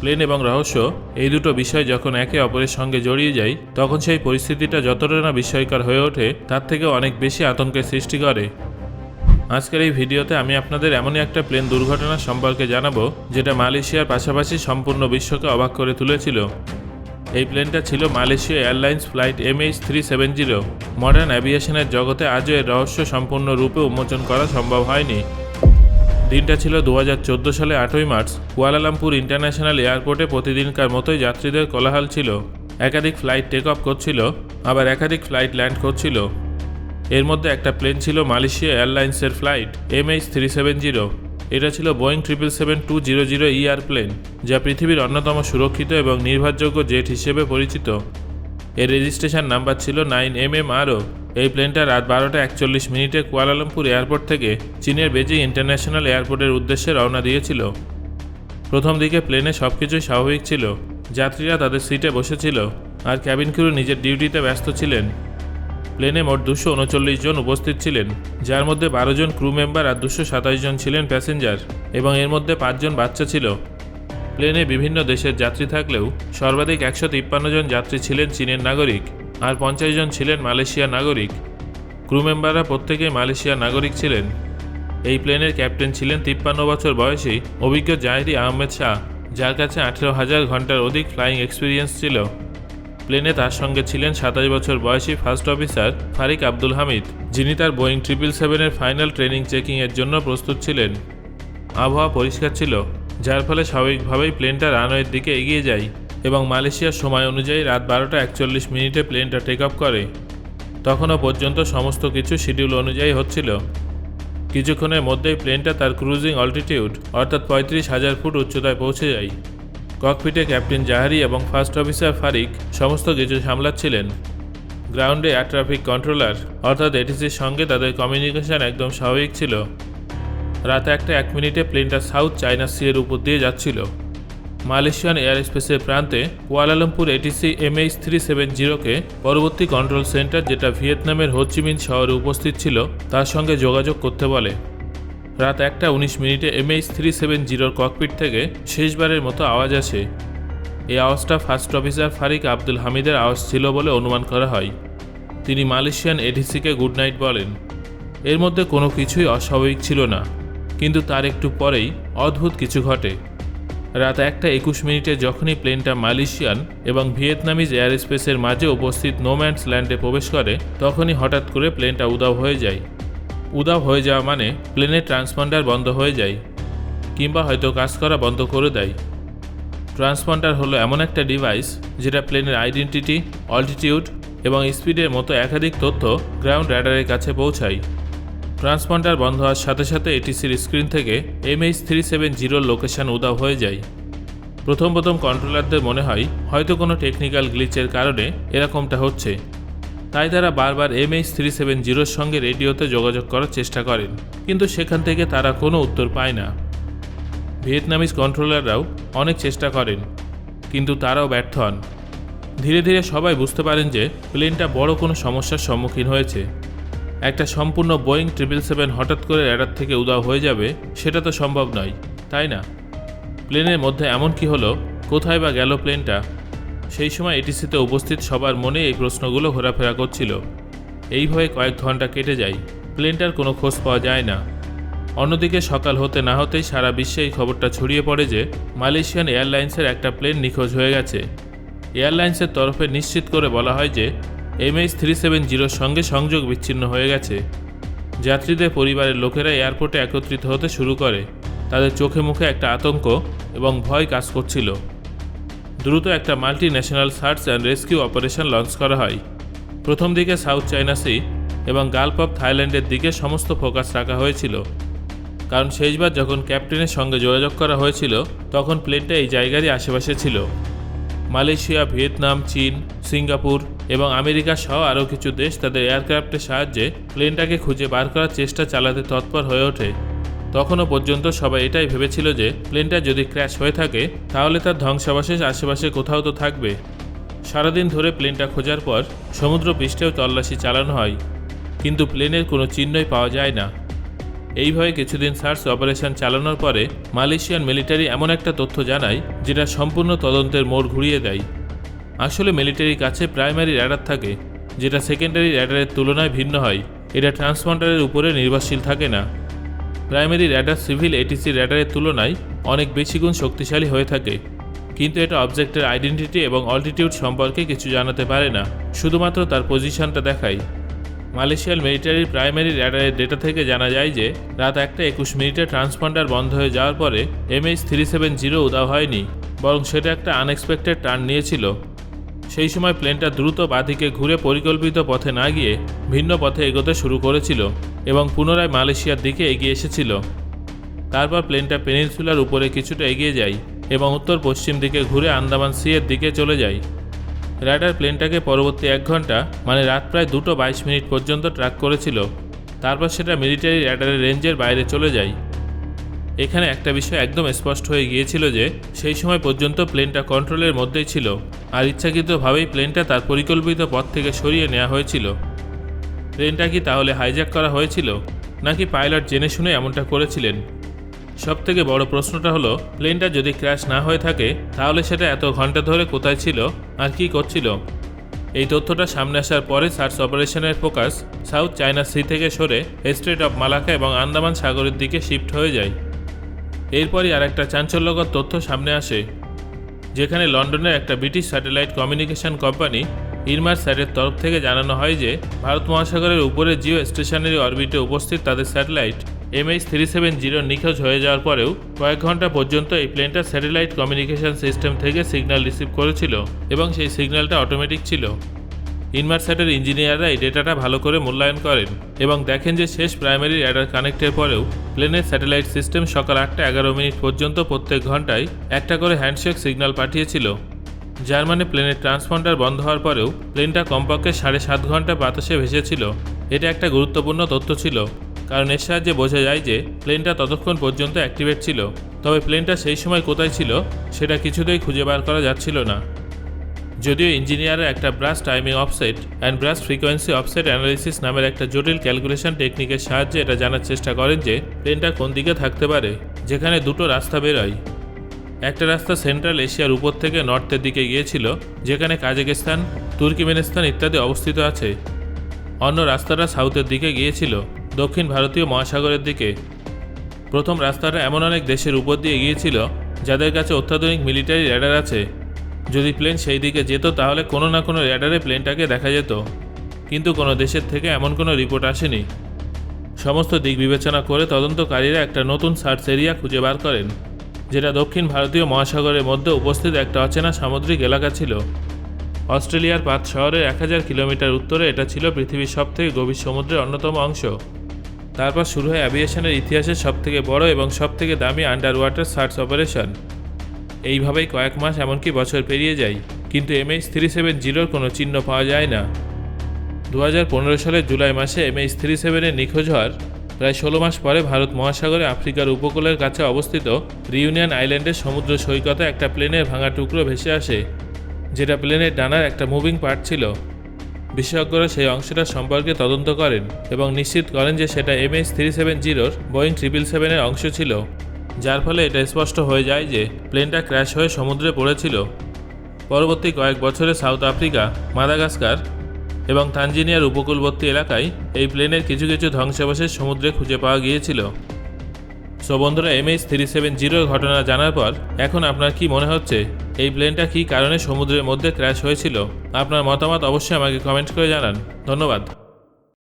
Plane এবং রহস্য, এই দুটো বিষয় যখন একে অপরের সঙ্গে জড়িয়ে যায়, তখন সেই পরিস্থিতিটা যতটা না বিস্ময়কর হয়ে ওঠে, তার থেকে অনেক বেশি আতঙ্কের সৃষ্টি করে। আজকের এই ভিডিওতে আমি আপনাদের এমনই একটা প্লেন দুর্ঘটনা সম্পর্কে জানাব, যেটা মালয়েশিয়ার পাশাপাশি সম্পূর্ণ বিশ্বকে অবাক করে তুলেছিল। এই প্লেনটা ছিল Malaysia Airlines flight MH three seven zero modern অ্যাভিয়েশনের জগতে আজও এর রহস্য সম্পূর্ণ রূপে উন্মোচন করা সম্ভব হয়নি। দিনটা ছিল দু হাজার চোদ্দ সালে আটই মার্চ। কুয়ালালামপুর ইন্টারন্যাশনাল এয়ারপোর্টে প্রতিদিনকার মতোই যাত্রীদের কোলাহল ছিল। একাধিক ফ্লাইট টেক অফ করছিল, আবার একাধিক ফ্লাইট ল্যান্ড করছিল। এর মধ্যে একটা প্লেন ছিল মালয়েশিয়া এয়ারলাইন্সের flight MH three seven zero. এটা ছিল Boeing triple seven two zero zero ER plane, যা পৃথিবীর অন্যতম সুরক্ষিত এবং নির্ভরযোগ্য জেট হিসেবে পরিচিত। এর রেজিস্ট্রেশন নাম্বার ছিল nine M M R O এই প্লেনটা রাত বারোটা একচল্লিশ মিনিটে কুয়ালালামপুর এয়ারপোর্ট থেকে চীনের বেজিং ইন্টারন্যাশনাল এয়ারপোর্টের উদ্দেশ্যে রওনা দিয়েছিল। প্রথম দিকে প্লেনে সব কিছুই স্বাভাবিক ছিল। যাত্রীরা তাদের সিটে বসেছিল আর ক্যাবিন ক্রু নিজের ডিউটিতে ব্যস্ত ছিলেন। প্লেনে মোট দুশো উনচল্লিশ জন উপস্থিত ছিলেন, যার মধ্যে বারো জন ক্রু মেম্বার আর দুশো সাতাশ জন ছিলেন প্যাসেঞ্জার এবং এর মধ্যে পাঁচজন বাচ্চা ছিল। প্লেনে বিভিন্ন দেশের যাত্রী থাকলেও সর্বাধিক একশো তিপ্পান্ন জন যাত্রী ছিলেন চীনের নাগরিক। আর পঞ্চাশ জন ছিলেন মালয়েশিয়া নাগরিক। ক্রু মেম্বাররা প্রত্যেকেই মালয়েশিয়ার নাগরিক ছিলেন। এই প্লেনের ক্যাপ্টেন ছিলেন তিপ্পান্ন বছর বয়সী অভিজ্ঞ জাহিরি আহমেদ শাহ, যার কাছে আঠেরো হাজার ঘণ্টার অধিক ফ্লাইং এক্সপিরিয়েন্স ছিল। প্লেনে তার সঙ্গে ছিলেন সাতাশ বছর বয়সী ফার্স্ট অফিসার ফারিক আব্দুল হামিদ, যিনি তার বোয়িং ট্রিপল সেভেনের ফাইনাল ট্রেনিং চেকিংয়ের জন্য প্রস্তুত ছিলেন। আবহাওয়া পরিষ্কার ছিল, যার ফলে স্বাভাবিকভাবেই প্লেনটা রানওয়ের দিকে এগিয়ে যায়। এবং মালয়েশিয়ার সময় অনুযায়ী রাত বারোটা একচল্লিশ মিনিটে প্লেনটা টেক অফ করে। তখনও পর্যন্ত সমস্ত কিছু শিডিউল অনুযায়ী হচ্ছিল। কিছুক্ষণের মধ্যেই প্লেনটা তার ক্রুজিং অল্টিটিউড অর্থাৎ পঁয়ত্রিশ হাজার ফুট উচ্চতায় পৌঁছে যায়। ককপিটে ক্যাপ্টেন জাহারি এবং ফার্স্ট অফিসার ফারিক সমস্ত কিছু সামলাচ্ছিলেন। গ্রাউন্ডে এয়ার ট্রাফিক কন্ট্রোলার অর্থাৎ এটিসির সঙ্গে তাদের কমিউনিকেশন একদম স্বাভাবিক ছিল। রাত একটা এক মিনিটে প্লেনটা সাউথ চায়না সি এর উপর দিয়ে যাচ্ছিল। মালয়েশিয়ান এয়ার স্পেসের প্রান্তে Kuala Lumpur ATC MH three seven জিরোকে পরবর্তী কন্ট্রোল সেন্টার যেটা ভিয়েতনামের হোচিমিন শহরে উপস্থিত ছিল, তার সঙ্গে যোগাযোগ করতে বলে। রাত একটা উনিশ মিনিটে এমএইচ থ্রি সেভেন জিরোর ককপিট থেকে শেষবারের মতো আওয়াজ আসে। এই আওয়াজটা ফার্স্ট অফিসার ফারিক আব্দুল হামিদের আওয়াজ ছিল বলে অনুমান করা হয়। তিনি মালয়েশিয়ান এডিসিকে গুড নাইট বলেন। এর মধ্যে কোনো কিছুই অস্বাভাবিক ছিল না, কিন্তু তার একটু পরেই অদ্ভুত কিছু ঘটে। রাত একটা একুশ মিনিটে যখনই প্লেনটা মালয়েশিয়ান এবং ভিয়েতনামিজ এয়ার স্পেসের মাঝে উপস্থিত নোম্যান্স ল্যান্ডে প্রবেশ করে, তখনই হঠাৎ করে প্লেনটা উদাও হয়ে যায়। উদাও হয়ে যাওয়া মানে প্লেনের ট্রান্সপন্ডার বন্ধ হয়ে যায়, কিংবা হয়তো কাজ করা বন্ধ করে দেয়। ট্রান্সপন্ডার হলো এমন একটা ডিভাইস যেটা প্লেনের আইডেন্টিটি, অল্টিটিউড এবং স্পিডের মতো একাধিক তথ্য গ্রাউন্ড র্যাডারের কাছে পৌঁছায়। ট্রান্সপন্ডার বন্ধ হওয়ার সাথে সাথে এটিসির স্ক্রিন থেকে এমএইচ থ্রি সেভেন জিরোর লোকেশন উদাও হয়ে যায়। প্রথম প্রথম কন্ট্রোলারদের মনে হয়, হয়তো কোনো টেকনিক্যাল গ্লিচের কারণে এরকমটা হচ্ছে। তাই তারা বারবার এমএইচ থ্রি সেভেন জিরোর সঙ্গে রেডিওতে যোগাযোগ করার চেষ্টা করেন, কিন্তু সেখান থেকে তারা কোনো উত্তর পায় না। ভিয়েতনামিজ কন্ট্রোলাররাও অনেক চেষ্টা করেন, কিন্তু তারাও ব্যর্থ হন। ধীরে ধীরে সবাই বুঝতে পারেন যে প্লেনটা বড় কোনো সমস্যার সম্মুখীন হয়েছে। একটা সম্পূর্ণ বোয়িং ট্রিপল সেভেন হঠাৎ করে র্যাডার থেকে উদাও হয়ে যাবে, সেটা তো সম্ভব নয়, তাই না? প্লেনের মধ্যে এমন কি হলো? কোথায় বা গেল প্লেনটা? সেই সময় এটিসিতে উপস্থিত সবার মনে এই প্রশ্নগুলো ঘোরাফেরা করছিল। এইভাবে কয়েক ঘণ্টা কেটে যায়, প্লেনটার কোনো খোঁজ পাওয়া যায় না। অন্যদিকে সকাল হতে না হতেই সারা বিশ্বে এই খবরটা ছড়িয়ে পড়ে যে মালয়েশিয়ান এয়ারলাইন্সের একটা প্লেন নিখোঁজ হয়ে গেছে। এয়ারলাইন্সের তরফে নিশ্চিত করে বলা হয় যে এমএইচ থ্রি সেভেন জিরোর সঙ্গে সংযোগ বিচ্ছিন্ন হয়ে গেছে। যাত্রীদের পরিবারের লোকেরা এয়ারপোর্টে একত্রিত হতে শুরু করে। তাদের চোখে মুখে একটা আতঙ্ক এবং ভয় কাজ করছিল। দ্রুত একটা multinational search and rescue operation launch করা হয়। প্রথম দিকে সাউথ চায়না সি এবং গালফ অফ থাইল্যান্ডের দিকে সমস্ত ফোকাস রাখা হয়েছিল। কারণ শেষবার যখন ক্যাপ্টেনের সঙ্গে যোগাযোগ করা হয়েছিল, তখন প্লেনটা এই জায়গারই আশেপাশে ছিল। মালয়েশিয়া, ভিয়েতনাম, চীন, সিঙ্গাপুর এবং আমেরিকা সহ আরও কিছু দেশ তাদের এয়ারক্রাফটের সাহায্যে প্লেনটাকে খুঁজে বার করার চেষ্টা চালাতে তৎপর হয়ে ওঠে। তখনও পর্যন্ত সবাই এটাই ভেবেছিল যে প্লেনটা যদি ক্র্যাশ হয়ে থাকে, তাহলে তার ধ্বংসাবশেষ আশেপাশে কোথাও তো থাকবে। সারাদিন ধরে প্লেনটা খোঁজার পর সমুদ্র পৃষ্ঠেও তল্লাশি চালানো হয়, কিন্তু প্লেনের কোনো চিহ্নই পাওয়া যায় না। এইভাবে কিছুদিন সার্চ অপারেশন চালানোর পরে মালয়েশিয়ান মিলিটারি এমন একটা তথ্য জানায়, যেটা সম্পূর্ণ তদন্তের মোড় ঘুরিয়ে দেয়। আসলে মিলিটারির কাছে প্রাইমারি র্যাডার থাকে, যেটা সেকেন্ডারি র্যাডারের তুলনায় ভিন্ন হয়। এটা ট্রান্সপন্ডারের উপরে নির্ভরশীল থাকে না। প্রাইমারি র্যাডার সিভিল এটিসি র্যাডারের তুলনায় অনেক বেশি গুণ শক্তিশালী হয়ে থাকে। কিন্তু এটা অবজেক্টের আইডেন্টিটি এবং অল্টিটিউড সম্পর্কে কিছু জানাতে পারে না, শুধুমাত্র তার পজিশনটা দেখায়। মালয়েশিয়ার মিলিটারির প্রাইমারি র্যাডারের ডেটা থেকে জানা যায় যে, রাত একটা একুশ মিনিটে ট্রান্সপন্ডার বন্ধ হয়ে যাওয়ার পরে এমএইচ থ্রি সেভেন জিরো উদাও হয়নি, বরং সেটা একটা আনএক্সপেক্টেড টার্ন নিয়েছিল। সেই সময় প্লেনটা দ্রুত বাঁদিকে ঘুরে পরিকল্পিত পথে না গিয়ে ভিন্ন পথে এগোতে শুরু করেছিল এবং পুনরায় মালয়েশিয়ার দিকে এগিয়ে এসেছিল। তারপর প্লেনটা পেনিনসুলার উপরে কিছুটা এগিয়ে যায় এবং উত্তর পশ্চিম দিকে ঘুরে আন্দামান সি এর দিকে চলে যায়। রাডার প্লেনটাকে পরবর্তী এক ঘণ্টা মানে রাত প্রায় দুটো বাইশ মিনিট পর্যন্ত ট্র্যাক করেছিল। তারপর সেটা মিলিটারি রাডারের রেঞ্জের বাইরে চলে যায়। এখানে একটা বিষয় একদম স্পষ্ট হয়ে গিয়েছিল যে, সেই সময় পর্যন্ত প্লেনটা কন্ট্রোলের মধ্যেই ছিল, আর ইচ্ছাকৃতভাবেই প্লেনটা তার পরিকল্পিত পথ থেকে সরিয়ে নেওয়া হয়েছিল। প্লেনটা কি তাহলে হাইজ্যাক করা হয়েছিল, নাকি পাইলট জেনে শুনে এমনটা করেছিলেন? সব থেকে বড় প্রশ্নটা হলো প্লেনটা যদি ক্র্যাশ না হয়ে থাকে, তাহলে সেটা এত ঘণ্টা ধরে কোথায় ছিল আর কি করছিল? এই তথ্যটা সামনে আসার পরে সার্চ অপারেশনের ফোকাস সাউথ চায়না সি থেকে সরে স্ট্রেট অফ মালাকা এবং আন্দামান সাগরের দিকে শিফট হয়ে যায়। এরপরই আর একটা চাঞ্চল্যকর তথ্য সামনে আসে, যেখানে লন্ডনের একটা ব্রিটিশ স্যাটেলাইট কমিউনিকেশন কোম্পানি ইরমার স্যাটের তরফ থেকে জানানো হয় যে, ভারত মহাসাগরের উপরে জিও স্টেশনারি অরবিটে উপস্থিত তাদের satellite MH three seven zero নিখোঁজ হয়ে যাওয়ার পরেও কয়েক ঘণ্টা পর্যন্ত এই প্লেনটা স্যাটেলাইট কমিউনিকেশন সিস্টেম থেকে সিগন্যাল রিসিভ করেছিল এবং সেই সিগন্যালটা অটোমেটিক ছিল। ইনমারস্যাটের ইঞ্জিনিয়াররা এই ডেটাটা ভালো করে মূল্যায়ন করেন এবং দেখেন যে শেষ প্রাইমারি র্যাডার কানেক্টের পরেও প্লেনের স্যাটেলাইট সিস্টেম সকাল আটটা এগারো মিনিট পর্যন্ত প্রত্যেক ঘন্টায় একটা করে হ্যান্ডশেক সিগন্যাল পাঠিয়েছিল। যার মানে প্লেনের ট্রান্সপন্ডার বন্ধ হওয়ার পরেও প্লেনটা কমপক্ষে সাড়ে সাত ঘণ্টা বাতাসে ভেসেছিল। এটা একটা গুরুত্বপূর্ণ তথ্য ছিল। কারণ এর সাহায্যে বোঝা যায় যে প্লেনটা ততক্ষণ পর্যন্ত অ্যাক্টিভেট ছিল, তবে প্লেনটা সেই সময় কোথায় ছিল সেটা কিছুতেই খুঁজে বার করা যাচ্ছিল না। যদিও ইঞ্জিনিয়াররা একটা burst timing offset and burst frequency offset analysis নামের একটা জটিল ক্যালকুলেশন টেকনিকের সাহায্যে এটা জানার চেষ্টা করেন যে প্লেনটা কোন দিকে থাকতে পারে, যেখানে দুটো রাস্তা বেরোয়। একটা রাস্তা সেন্ট্রাল এশিয়ার উপর থেকে নর্থের দিকে গিয়েছিল, যেখানে কাজাকিস্তান তুর্কিমেনিস্তান ইত্যাদি অবস্থিত আছে। অন্য রাস্তাটা সাউথের দিকে গিয়েছিল। দক্ষিণ ভারতীয় মহাসাগরের দিকে। প্রথম রাস্তাটা এমন অনেক দেশের উপর দিয়ে গিয়েছিল যাদের কাছে অত্যাধুনিক মিলিটারি র্যাডার আছে। যদি প্লেন সেই দিকে যেত, তাহলে কোনো না কোনো র্যাডারে প্লেনটাকে দেখা যেত। কিন্তু কোনো দেশের থেকে এমন কোনো রিপোর্ট আসেনি। সমস্ত দিক বিবেচনা করে তদন্তকারীরা একটা নতুন সার্চ এরিয়া খুঁজে বার করেন, যেটা দক্ষিণ ভারতীয় মহাসাগরের মধ্যে উপস্থিত একটা অচেনা সামুদ্রিক এলাকা ছিল। অস্ট্রেলিয়ার পাত শহরের এক হাজার কিলোমিটার উত্তরে এটা ছিল পৃথিবীর সবথেকে গভীর সমুদ্রের অন্যতম অংশ। তারপর শুরু হয় অ্যাভিয়েশনের ইতিহাসের সবথেকে বড় এবং সবথেকে দামি আন্ডার ওয়াটার সার্চ অপারেশন এইভাবেই কয়েক মাস এমনকি বছর পেরিয়ে যায়, কিন্তু এমএইচ থ্রি সেভেন জিরোর কোনো চিহ্ন পাওয়া যায় না। দু হাজার পনেরো সালের জুলাই মাসে এমএইচ থ্রি সেভেনের নিখোঁজ হওয়ার প্রায় ষোলো মাস পরে ভারত মহাসাগরে আফ্রিকার উপকূলের কাছে অবস্থিত রিউনিয়ন আইল্যান্ডের সমুদ্র সৈকতে একটা প্লেনের ভাঙা টুকরো ভেসে আসে, যেটা প্লেনের ডানার একটা মুভিং পার্ট ছিল। বিশেষজ্ঞরা সেই অংশটা সম্পর্কে তদন্ত করেন এবং নিশ্চিত করেন যে সেটা এমএইচ থ্রি সেভেন জিরোর বোয়িং ট্রিপল সেভেনের অংশ ছিল, যার ফলে এটা স্পষ্ট হয়ে যায় যে প্লেনটা ক্র্যাশ হয়ে সমুদ্রে পড়েছিল। পরবর্তী কয়েক বছরে সাউথ আফ্রিকা, মাদাগাস্কার এবং তানজিনিয়ার উপকূলবর্তী এলাকায় এই প্লেনের কিছু কিছু ধ্বংসাবশেষ সমুদ্রে খুঁজে পাওয়া গিয়েছিল। সো বন্ধুরা এমএইচ থ্রি সেভেন জিরোর ঘটনা জানার পর এখন আপনার কি মনে হচ্ছে? এই প্লেনটা কী কারণে সমুদ্রের মধ্যে ক্র্যাশ হয়েছিল? আপনার মতামত অবশ্যই আমাকে কমেন্ট করে জানান। ধন্যবাদ।